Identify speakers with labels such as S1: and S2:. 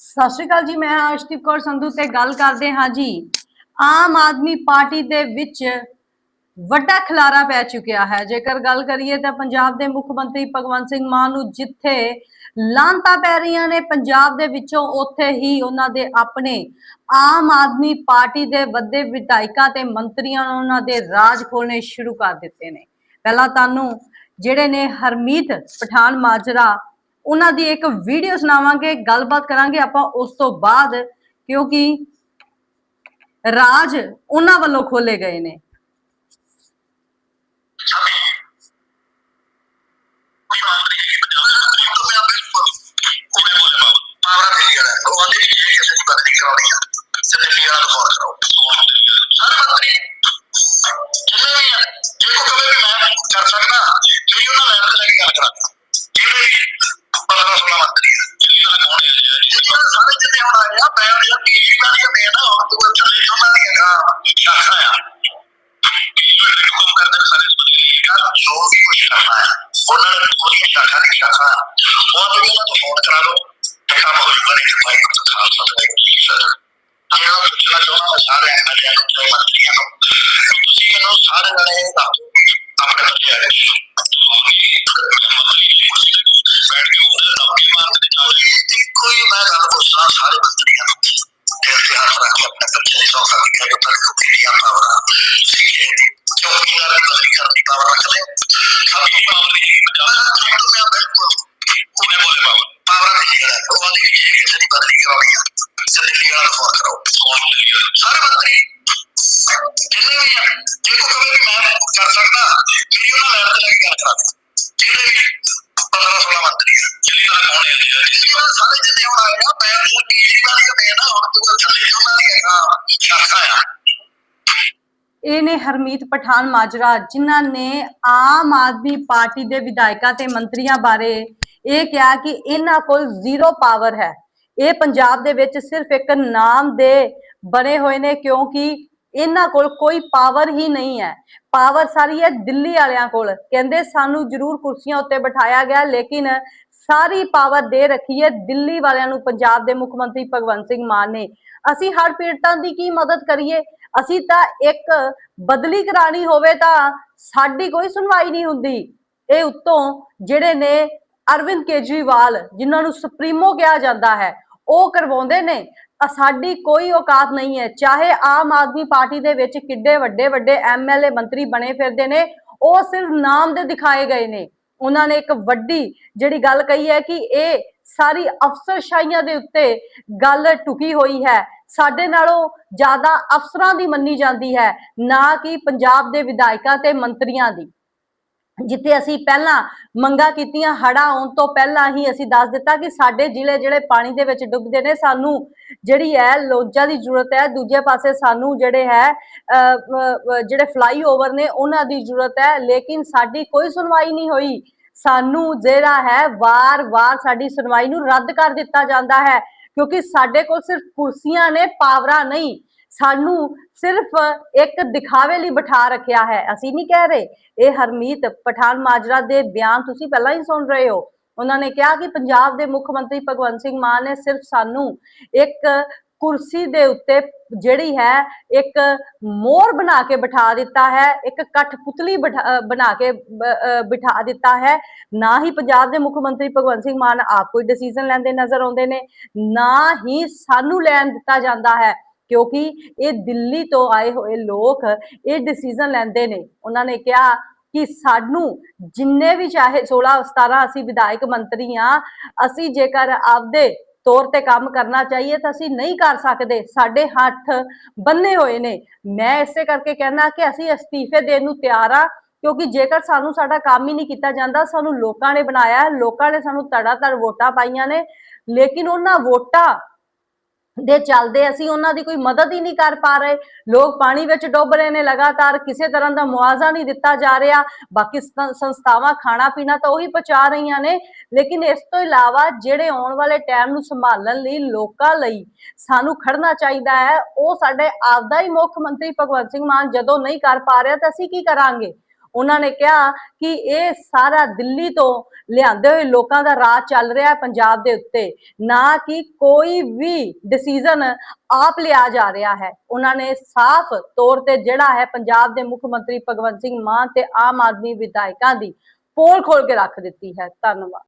S1: ਸਤਿ ਸ਼੍ਰੀ ਅਕਾਲ ਜੀ, ਮੈਂ ਅਰਸ਼ਦੀਪ ਕੌਰ ਸੰਧੂ ਤੇ ਗੱਲ ਕਰਦੇ ਹਾਂ ਜੀ। ਆਮ ਆਦਮੀ ਪਾਰਟੀ ਦੇ ਵਿੱਚ ਵੱਡਾ ਖਲਾਰਾ ਪੈ ਚੁੱਕਿਆ ਹੈ। ਜੇਕਰ ਗੱਲ ਕਰੀਏ ਤਾਂ ਪੰਜਾਬ ਦੇ ਮੁੱਖ ਮੰਤਰੀ ਭਗਵੰਤ ਸਿੰਘ ਮਾਨ ਨੂੰ ਜਿੱਥੇ ਲਾਂਤਾ ਪੈ ਰਹੀਆਂ ਨੇ, ਪੰਜਾਬ ਦੇ ਵਿੱਚੋਂ ਉੱਥੇ ਹੀ ਉਹਨਾਂ ਦੇ ਆਪਣੇ ਆਮ ਆਦਮੀ ਪਾਰਟੀ ਦੇ ਵੱਡੇ ਵਿਧਾਇਕਾਂ ਤੇ ਮੰਤਰੀਆਂ ਨੂੰ ਉਹਨਾਂ ਦੇ ਰਾਜ ਖੋਲਣੇ ਸ਼ੁਰੂ ਕਰ ਦਿੱਤੇ ਨੇ। ਪਹਿਲਾਂ ਤੁਹਾਨੂੰ ਜਿਹੜੇ ਨੇ ਹਰਮੀਤ ਪਠਾਨ ਮਾਜਰਾ ਉਹਨਾਂ ਦੀ ਇੱਕ ਵੀਡੀਓ ਸੁਣਾਵਾਂਗੇ, ਗੱਲਬਾਤ ਕਰਾਂਗੇ ਆਪਾਂ ਉਸ ਤੋਂ ਬਾਅਦ, ਕਿਉਂਕਿ ਰਾਜ ਉਹਨਾਂ ਵੱਲੋਂ ਖੋਲੇ ਗਏ ਨੇ।
S2: ਕੋਈ ਆ ਮੈਂ ਯਾਰ ਪੀਜੀ ਵਾਲੀ ਆ ਮੈਂ ਨਾ ਹੁਣ ਤੂੰ ਚੱਲੇ ਉਹਨਾਂ ਦੀਆਂ ਗਾ ਸ਼ਾਖਾ ਆ। ਜਿਹੜੇ ਕੰਮ ਕਰਦੇ ਨੇ ਸਾਰੇ ਸਮਝ ਗਏ ਜੋ ਵੀ ਕੁਝ ਕਰਨਾ ਹੈ ਉਹਨਾਂ ਨੇ ਉਹਦੀ ਸ਼ਾਖਾ ਦੀ ਸ਼ਾਖਾ ਉਹ ਤੇ ਉਹਨਾਂ ਤੋਂ ਫੋਨ ਕਰਾ ਲਓ। ਤੇ ਕੰਮ ਹੋ ਜੂਗਾ ਨਹੀਂ ਭਾਈ ਤੋਂ ਖਾਲਸਾ ਤੇ ਕੀ ਸਰ ਆਇਆ ਪੁੱਛਣਾ ਚਾਹੁੰਦਾ ਮੈਂ ਸਾਰੇ ਐਮਐਲਏ ਨੂੰ ਤੇ ਮੰਤਰੀਆਂ ਨੂੰ। ਕਿ ਤੁਸੀਂ ਮੈਨੂੰ ਸਾਰੇ ਜਣੇ ਇਹ ਦੱਸੋ ਵੀ ਆਪਣੇ ਬੱਚੇ ਆ ਗਏ। ਬੈਠ ਕੇ ਉਹਨੇ ਨੌਕਰੀ ਮਾਰਨ ਦੇ ਚਾਲੇ। ਕੋਈ ਮੈਂ ਗੱਲ ਪੁੱਛਣਾ ਸਾਰੇ ਮੰਤਰੀਆਂ ਨੂੰ ਦਿਲ ਤੇ ਹੱਥ ਰੱਖ ਕੇ ਆਪਣੇ ਬੱਚੇ ਦੀ ਸੌਖਾ ਦੀ ਕਿ ਤੱਕ ਕੁਕੀਆਂ ਪਾਵਰਾ ਚੌਕੀਦਾਰ ਦੀ ਬਦਲੀ ਕਰਨ ਦੀ ਪਾਵਰ ਰੱਖ ਲੈ ਸਾਡੀ ਪਾਵਰ ਨਹੀਂ ਪੰਜਾਬ ਦਾ ਤੋਂ ਮੈਂ ਬਿਲਕੁਲ ਉਹਨੇ ਬੋਲੇ ਬਾਬਾ ਪਾਵਰ ਨਹੀਂ ਹੈ ਉਹ ਆਂਦੀ ਵੀ ਇਹ ਕਿਸੇ ਦੀ ਬਦਲੀ ਕਰਾਉਣੀ ਆ ਤੇ ਦਿੱਲੀ ਵਾਲਾ ਫੋਨ ਕਰੋ ਸਾਰੇ ਮੰਤਰੀ ਜਿੰਨੇ ਵੀ ਆ ਜੇ ਕੋ ਕਵੇ ਵੀ ਮੈਂ ਕਰ ਸਕਦਾ ਮੇਰੀ ਉਹਨਾਂ ਲੈਣ ਤੇ ਲੈ ਕੇ ਗੱਲ ਕਰਾ ਦਿਓ। ਜਿਹੜੇ ਸਾਰੇ ਜਿੰਨੇ ਹੁਣ ਆਏ ਆ ਮੈਂ ਯਾਰ ਪੀਜੀ ਵਾਲੀ ਮੈਂ ਨਾ ਹੁਣ ਤੂੰ ਚੱਲੇ ਉਹਨਾਂ ਦੀ ਸ਼ਾਖਾ ਆ
S1: ਇਹ ਨੇ ਹਰਮੀਤ ਪਠਾਨ ਮਾਜਰਾ, ਜਿਨ੍ਹਾਂ ਨੇ ਆਮ ਆਦਮੀ ਪਾਰਟੀ ਦੇ ਵਿਧਾਇਕਾਂ ਤੇ ਮੰਤਰੀਆਂ ਬਾਰੇ ਇਹ ਕਿਹਾ ਕਿ ਇਹਨਾਂ ਕੋਲ ਜ਼ੀਰੋ ਪਾਵਰ ਹੈ। ਇਹ ਪੰਜਾਬ ਦੇ ਵਿੱਚ ਸਿਰਫ ਇੱਕ ਨਾਮ ਦੇ ਬਣੇ ਹੋਏ ਨੇ, ਕਿਉਂਕਿ ਇਹਨਾਂ ਕੋਲ ਕੋਈ ਪਾਵਰ ਹੀ ਨਹੀਂ ਹੈ। ਪਾਵਰ ਸਾਰੀ ਹੈ ਦਿੱਲੀ ਵਾਲਿਆਂ ਕੋਲ। ਕਹਿੰਦੇ ਸਾਨੂੰ ਜ਼ਰੂਰ ਕੁਰਸੀਆਂ ਉੱਤੇ ਬਿਠਾਇਆ ਗਿਆ, ਲੇਕਿਨ ਸਾਰੀ ਪਾਵਰ ਦੇ ਰੱਖੀ ਹੈ ਦਿੱਲੀ ਵਾਲਿਆਂ ਨੂੰ, ਪੰਜਾਬ ਦੇ ਮੁੱਖ ਮੰਤਰੀ ਭਗਵੰਤ ਸਿੰਘ ਮਾਨ ਨੇ। ਅਸੀਂ ਹਰ ਪੀੜਤਾਂ ਦੀ ਕੀ ਮਦਦ ਕਰੀਏ? ਅਸੀਂ ਤਾਂ ਇੱਕ ਬਦਲੀ ਕਰਾਣੀ ਹੋਵੇ ਤਾਂ ਸਾਡੀ ਕੋਈ ਸੁਣਵਾਈ ਨਹੀਂ ਹੁੰਦੀ। ਇਹ ਉੱਤੋਂ ਜਿਹੜੇ ਨੇ ਅਰਵਿੰਦ ਕੇਜਰੀਵਾਲ, ਜਿਨ੍ਹਾਂ ਨੂੰ ਸੁਪਰੀਮੋ ਕਿਹਾ ਜਾਂਦਾ ਹੈ, ਉਹ ਕਰਵਾਉਂਦੇ ਨੇ। ਸਾਡੀ ਕੋਈ ਔਕਾਤ ਨਹੀਂ ਹੈ। ਚਾਹੇ ਆਮ ਆਦਮੀ ਪਾਰਟੀ ਦੇ ਵਿੱਚ ਕਿੱਡੇ ਵੱਡੇ ਵੱਡੇ ਐਮਐਲਏ ਮੰਤਰੀ ਬਣੇ ਫਿਰਦੇ ਨੇ, ਉਹ ਸਿਰਫ ਨਾਮ ਦੇ ਦਿਖਾਏ ਗਏ ਨੇ। ਉਹਨਾਂ ਨੇ ਇੱਕ ਵੱਡੀ ਜਿਹੜੀ ਗੱਲ ਕਹੀ ਹੈ ਕਿ ਇਹ ਸਾਰੀ ਅਫਸਰਸ਼ਾਹੀਆਂ ਦੇ ਉੱਤੇ ਗੱਲ ਟੁਕੀ ਹੋਈ ਹੈ। ਸਾਡੇ ਨਾਲੋਂ ਜ਼ਿਆਦਾ ਅਫਸਰਾਂ ਦੀ ਮੰਨੀ ਜਾਂਦੀ ਹੈ, ਨਾ ਕਿ ਪੰਜਾਬ ਦੇ ਵਿਧਾਇਕਾਂ ਤੇ ਮੰਤਰੀਆਂ ਦੀ। ਜਿੱਥੇ ਅਸੀਂ ਪਹਿਲਾਂ ਮੰਗਾ ਕੀਤੀਆਂ ਹੜਾ ਆਉਣ ਤੋਂ ਪਹਿਲਾਂ ਹੀ ਅਸੀਂ ਦੱਸ ਦਿੱਤਾ ਕਿ ਸਾਡੇ ਜ਼ਿਲ੍ਹੇ ਜਿਹੜੇ ਪਾਣੀ ਦੇ ਵਿੱਚ ਡੁੱਬਦੇ ਨੇ, ਸਾਨੂੰ ਜਿਹੜੀ ਹੈ ਲੋਜਾਂ ਦੀ ਜ਼ਰੂਰਤ ਹੈ, ਦੂਜੇ ਪਾਸੇ ਸਾਨੂੰ ਜਿਹੜੇ ਹੈ ਜਿਹੜੇ ਫਲਾਈਓਵਰ ਨੇ, ਉਹਨਾਂ ਦੀ ਜ਼ਰੂਰਤ ਹੈ, ਲੇਕਿਨ ਸਾਡੀ ਕੋਈ ਸੁਣਵਾਈ ਨਹੀਂ ਹੋਈ। ਸਾਨੂੰ ਜਿਹੜਾ ਹੈ, ਵਾਰ-ਵਾਰ ਸਾਡੀ ਸੁਣਵਾਈ ਨੂੰ ਰੱਦ ਕਰ ਦਿੱਤਾ ਜਾਂਦਾ ਹੈ, ਕਿਉਂਕਿ ਸਾਡੇ ਕੋਲ ਸਿਰਫ ਕੁਰਸੀਆਂ ਨੇ, ਪਾਵਰਾਂ ਨਹੀਂ। ਸਾਨੂੰ ਸਿਰਫ ਇੱਕ ਦਿਖਾਵੇ ਲਈ ਬਿਠਾ ਰੱਖਿਆ ਹੈ। ਅਸੀਂ ਨਹੀਂ ਕਹਿ ਰਹੇ, ਇਹ ਹਰਮੀਤ ਪਠਾਨ ਮਾਜਰਾ ਦੇ ਬਿਆਨ ਤੁਸੀਂ ਪਹਿਲਾਂ ਹੀ ਸੁਣ ਰਹੇ ਹੋ। ਉਹਨਾਂ ਨੇ ਕਿਹਾ ਕਿ ਪੰਜਾਬ ਦੇ ਮੁੱਖ ਮੰਤਰੀ ਭਗਵੰਤ ਸਿੰਘ ਮਾਨ ਨੇ ਸਿਰਫ ਸਾਨੂੰ ਇੱਕ ਕੁਰਸੀ ਦੇ ਉੱਤੇ ਜਿਹੜੀ ਹੈ, ਇੱਕ ਮੋਰ ਬਣਾ ਕੇ ਬਿਠਾ ਦਿੱਤਾ ਹੈ, ਇੱਕ ਕਠਪੁਤਲੀ ਬਿਠਾ- ਬਣਾ ਕੇ ਬਿਠਾ ਦਿੱਤਾ ਹੈ। ਨਾ ਹੀ ਪੰਜਾਬ ਦੇ ਮੁੱਖ ਮੰਤਰੀ ਭਗਵੰਤ ਸਿੰਘ ਮਾਨ ਆਪ ਕੋਈ ਡਿਸੀਜਨ ਲੈਂਦੇ ਨਜ਼ਰ ਆਉਂਦੇ ਨੇ, ਨਾ ਹੀ ਸਾਨੂੰ ਲੈਣ ਦਿੱਤਾ ਜਾਂਦਾ ਹੈ। ਕਿਉਂਕਿ ਇਹ ਦਿੱਲੀ ਤੋਂ ਆਏ ਹੋਏ ਲੋਕ ਇਹ ਡਿਸੀਜਨ ਲੈਂਦੇ ਨੇ। ਉਹਨਾਂ ਨੇ ਕਿਹਾ ਕਿ ਸਾਨੂੰ ਜਿੰਨੇ ਵੀ ਚਾਹੇ 16 17 ਅਸੀਂ ਵਿਧਾਇਕ ਮੰਤਰੀ ਆ ਅਸੀਂ ਜੇਕਰ ਆਪਦੇ ਤੌਰ ਤੇ ਕੰਮ ਕਰਨਾ ਚਾਹੀਏ ਤਾਂ ਅਸੀਂ ਨਹੀਂ ਕਰ ਸਕਦੇ। ਸਾਡੇ ਹੱਥ ਬੰਨੇ ਹੋਏ ਨੇ। ਮੈਂ ਇਸੇ ਕਰਕੇ ਕਹਿਣਾ ਕਿ ਅਸੀਂ ਅਸਤੀਫੇ ਦੇਣ ਨੂੰ ਤਿਆਰ ਆ ਕਿਉਂਕਿ ਜੇਕਰ ਸਾਨੂੰ ਸਾਡਾ ਕੰਮ ਹੀ ਨਹੀਂ ਕੀਤਾ ਜਾਂਦਾ, ਸਾਨੂੰ ਲੋਕਾਂ ਨੇ ਬਣਾਇਆ, ਲੋਕਾਂ ਨੇ ਸਾਨੂੰ ਤੜਾ ਤੜ ਵੋਟਾਂ ਪਾਈਆਂ ਨੇ, ਲੇਕਿਨ ਉਹਨਾਂ ਵੋਟਾਂ ਦੇ ਚੱਲਦੇ ਅਸੀਂ ਉਹਨਾਂ ਦੀ ਕੋਈ ਮਦਦ ਹੀ ਨਹੀਂ ਕਰ ਪਾ ਰਹੇ। ਲੋਕ ਪਾਣੀ ਵਿੱਚ ਡੁੱਬ ਰਹੇ ਨੇ ਲਗਾਤਾਰ, ਕਿਸੇ ਤਰ੍ਹਾਂ ਦਾ ਮੁਆਵਜ਼ਾ ਨਹੀਂ ਦਿੱਤਾ ਜਾ ਰਿਹਾ। ਬਾਕੀ ਸੰਸਥਾਵਾਂ ਖਾਣਾ ਪੀਣਾ ਤਾਂ ਉਹੀ ਪਹੁੰਚਾ ਰਹੀਆਂ ਨੇ। ਲੇਕਿਨ ਇਸ ਤੋਂ ਇਲਾਵਾ ਜਿਹੜੇ ਆਉਣ ਵਾਲੇ ਟਾਈਮ ਨੂੰ ਸੰਭਾਲਣ ਲਈ ਲੋਕਾਂ ਲਈ ਸਾਨੂੰ ਖੜਨਾ ਚਾਹੀਦਾ ਹੈ। ਉਹ ਸਾਡੇ ਆਪਦਾ ਹੀ ਮੁੱਖ ਮੰਤਰੀ ਭਗਵੰਤ ਸਿੰਘ ਮਾਨ ਜਦੋਂ ਨਹੀਂ ਕਰ ਪਾ ਰਿਹਾ ਤਾਂ ਅਸੀਂ ਕੀ ਕਰਾਂਗੇ? ਉਹਨਾਂ ਨੇ ਕਿਹਾ ਕਿ ਇਹ ਸਾਰਾ ਦਿੱਲੀ ਤੋਂ ਲਿਆਂਦੇ ਹੋਏ ਲੋਕਾਂ ਦਾ ਰਾਜ ਚੱਲ ਰਿਹਾ ਹੈ ਪੰਜਾਬ ਦੇ ਉੱਤੇ, ਨਾ ਕਿ ਕੋਈ ਵੀ ਡਿਸੀਜਨ ਆਪ ਲਿਆ ਜਾ ਰਿਹਾ ਹੈ। ਉਹਨਾਂ ਨੇ ਸਾਫ਼ ਤੌਰ ਤੇ ਜਿਹੜਾ ਹੈ ਪੰਜਾਬ ਦੇ ਮੁੱਖ ਮੰਤਰੀ ਭਗਵੰਤ ਸਿੰਘ ਮਾਨ ਤੇ ਆਮ ਆਦਮੀ ਵਿਧਾਇਕਾਂ ਦੀ ਪੋਲ ਖੋਲ ਕੇ ਰੱਖ ਦਿੱਤੀ ਹੈ। ਧੰਨਵਾਦ।